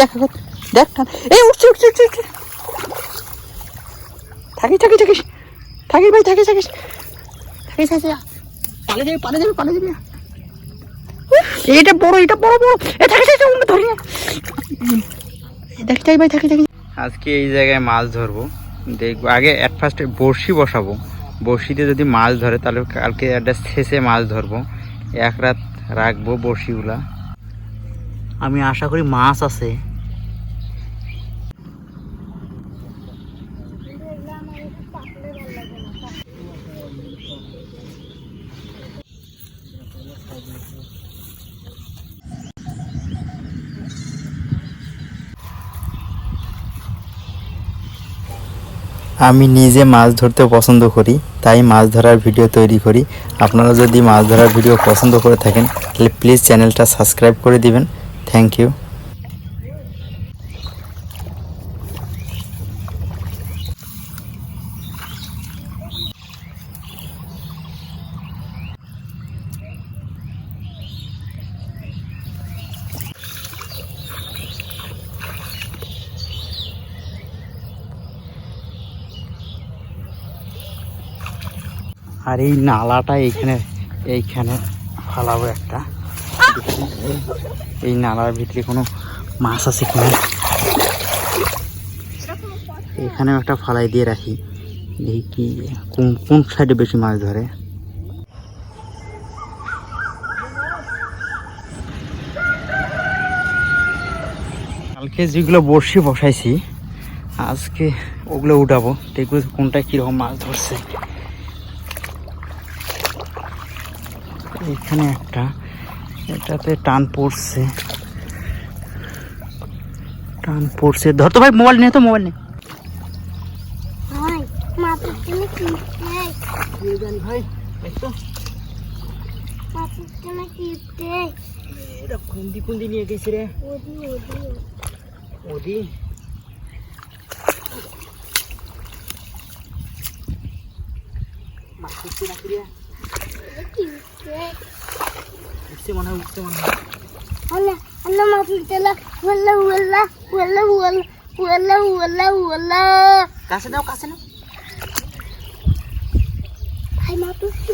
দেখা দেখ এই, উঠছে উঠছে উঠছে উঠছে। থাকিস থাকিস থাকিস। থাকিস ভাই, থাকিস থাকিস। থাকিস থাকিস পালে যাবে পালে যাবে পালে যাবে। এটা বড় এটা বড় বড়। এ, থাকিস ওকে ধরি দেখি থাকি ভাই থাকি থাকি আজকে এই জায়গায় মাছ ধরবো। দেখব, আগে অ্যাট ফার্স্টে বড়শি বসাবো। বড়শিতে যদি মাছ ধরে, তাহলে কালকে একটা শেষে মাছ ধরবো। এক রাত রাখব বড়শিগুলা। আমি আশা করি মাছ আছে। আমি নিজে মাছ ধরতে পছন্দ করি, তাই মাছ ধরার ভিডিও তৈরি করি। আপনারা যদি মাছ ধরার ভিডিও পছন্দ করে থাকেন, তাহলে প্লিজ চ্যানেলটা সাবস্ক্রাইব করে দিবেন। থ্যাংক ইউ আর এই নালাটা এইখানে এইখানে ফালাবো একটা। এই নালার ভিতরে কোনো মাছ আছে কিনা? এখানেও একটা ফালাই দিয়ে রাখি। এই কি, কোন কোন সাইডে বেশি মাছ ধরে? কালকে যেগুলো বড়শি বসাইছি, আজকে ওগুলো উঠাবো। দেখব কোনটা কীরকম মাছ ধরছে। এখানে একটা এটাতে টান পড়ছে। টান পড়ছে। ধর তো ভাই মোবাইল নিয়ে তো মোবাইল নেই খুন্দি খুন্দি নিয়ে গেছি রে। ওদি ওদি। ওদি। মাছ নাকি রে উঠছে মনে হয় উঠছে মনে হয়। আল্লাহ আল্লাহ কাছে দাও কাছে নাও। ভাই মাছ উঠছে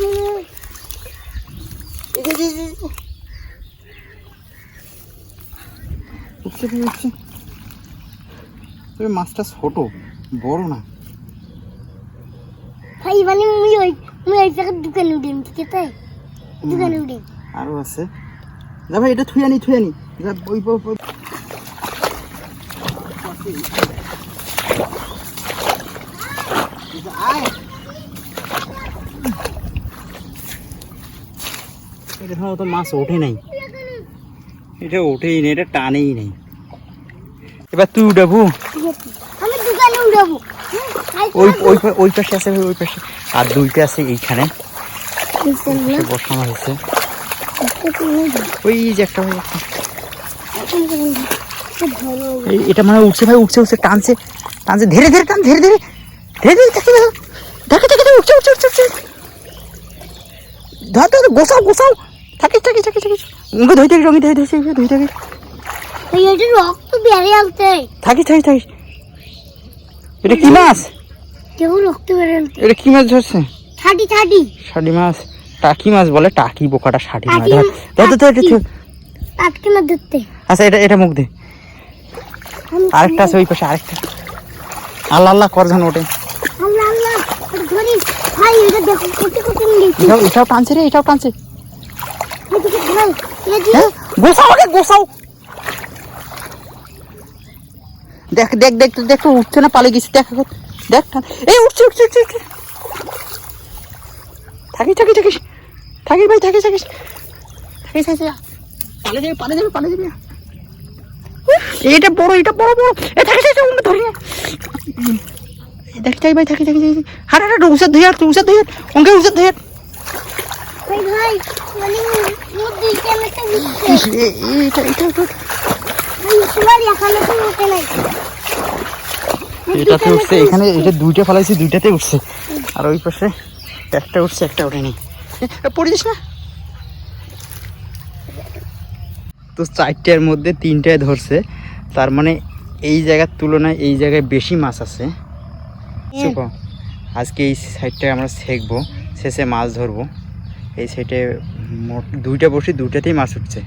উঠছে? উঠছে মাছটা ছোট বড় না। ভাই মানে ওই জায়গায় দোকানে উঠিম ঠিক আছে দোকানে উঠিম আরও আছে। যা ভাই এটা যা ওই আয়। মাছ ওঠে নাই। এটা ওঠেই নেই এটা টানেই নেই। এবার তুই উঠাবো। আমি ওই ওই ওই পাশে আছে ওই পাশে। আর দুইটা আছে এইখানে। বসানো হয়েছে। ওই যে একটা এটা মানে উঠছে ভাই উঠছে উঠছে টানছে টানছে। ধীরে ধীরে টান ধীরে ধীরে। ধীরে ধীরে দেখে দেখো। দেখে উঠছে উঠছে উঠছে উঠছে। ধর ধর গোসাও গোসাও থাকিস থাকিস থাকিস থাকিস ওকে ধুই থাকিস রঙে ধুই ধুই ধুই ধুই থাকিস রক্ত থাকিস থাকিস থাকিস এটা কি মাছ? কেউ রক্ত বেরিয়ে এটা কি মাছ ধরছে? থার্টি থার্টি ষাটি মাছ? টাকি মাছ বলে টাকি বোকাটা ষাটি মাছ। ধর ধর ধর, ধর এটা টাকি। ধর। আটকে না ধরতে। আচ্ছা এটা এটা মুখ দে। আরেকটা আছে ওই পাশে আরেকটা। আল্লাহ আল্লাহ কর যেন ওঠে। আল্লাহ আল্লাহ ধরি। ভাই এটা দেখো কোটি কোটি এটাও এটাও টানছে রে এটাও টানছে। এদিকে ভাই এদিকে হ্যাঁ? গোসাও আগে গোসাও। দেখ দেখ দেখ দেখ উঠছে না পালে গেছে দেখ। দেখ এই উঠছে উঠছে উঠছে উঠছে। থাকিস থাকিস থাকিস। থাকিস ভাই থাকিস থাকিস। থাকিস থাকিস পালে যাবে পালে যাবে পালে যাবে এটা বড় এটা বড় বড়। এ থাকিস ওকে ধরি না। দেখ থাকি ভাই থাকি থাকি থাকি হাট হাট উসাদ ধুই হাট উসাদ ধুই হাট। ওকে উসাদ ধুই হাট। মানে এটা এটা এটা ভাই তোমার এখানে তো উঠে নাই মোর দুই এটাতে উঠছে এখানে এটা দুইটা ফালাইছি দুইটাতে উঠছে। আর ওই পাশে একটা উঠছে একটা ওঠেনি পড়ে যাস না। তো চারটার মধ্যে তিনটায় ধরছে তার মানে এই জায়গার তুলনায় এই জায়গায় বেশি মাছ আছে। শুভ আজকে এই সাইডটায় আমরা শেখবো শেষে মাছ ধরবো। এই সাইডে মোট দুইটা বসি দুইটাতেই মাছ উঠছে।